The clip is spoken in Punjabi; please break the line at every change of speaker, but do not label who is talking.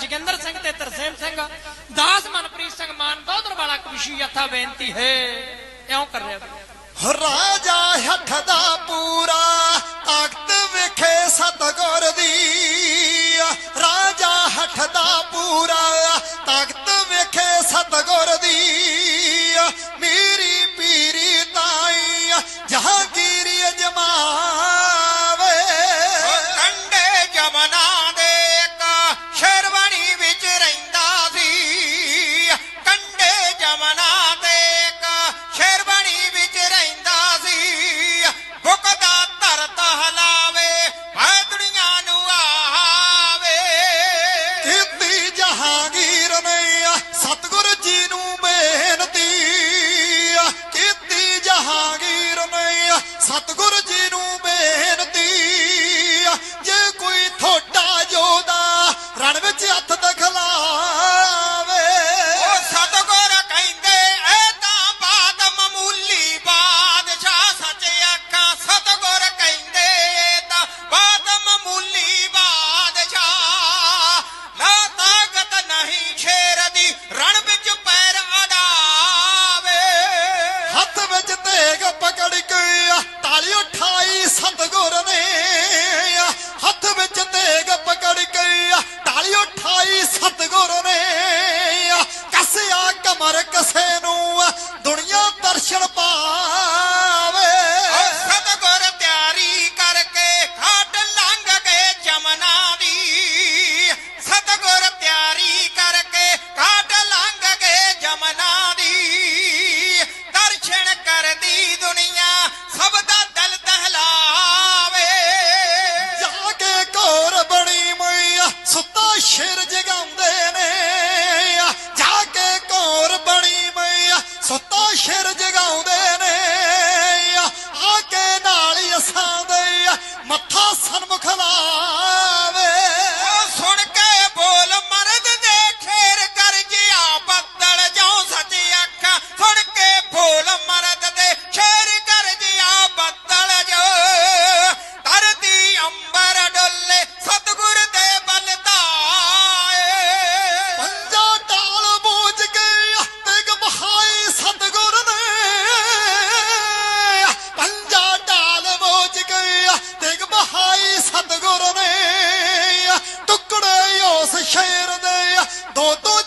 ਜਗਿੰਦਰ ਸਿੰਘ ਤੇ ਤਰਸੇਮ ਸਿੰਘ, ਦਾਸ ਮਨਪ੍ਰੀਤ ਸਿੰਘ ਮਾਨ ਦੋਦਰ ਵਾਲਾ ਕਵਿਸ਼ੀ ਯਥਾ ਬੇਨਤੀ ਹੈ। ਇਉਂ ਕਰ ਰਿਹਾ
ਰਾਜਾ ਹੱਥ ਦਾ ਪੂਰਾ, ਤਾਕਤ ਵੇਖੇ ਸਤਗੁਰ ਦੀ। ਰਾਜਾ ਹੱਥ ਦਾ ਪੂਰਾ, ਤਾਕਤ ਵੇਖੇ ਸਤਗੁਰ ਦੀ। ਸਤਗੁਰ ਜੀ ਨੂੰ ਬੇਨਤੀ ਜੇ ਕੋਈ ਥੋਟਾ ਜੋਦਾ ਰਣ ਵਿੱਚ ਹੱਥ
ਦਖਲਾ दुनिया ਸ਼ੇਰ
ਜਗਾਉਂਦੇ ਨੇ। ਆ ਕੇ ਨਾਲ ਹੀ ਅਸਾਂ ਦੇ ਵਿੱਚ ਗਏ ਤੇਗ ਬਹਾਈ ਸਤਗੁਰ ਨੇ। ਟੁਕੜੇ ਉਸ ਸ਼ੇਰ ਦੇ ਦੋ ਦੋ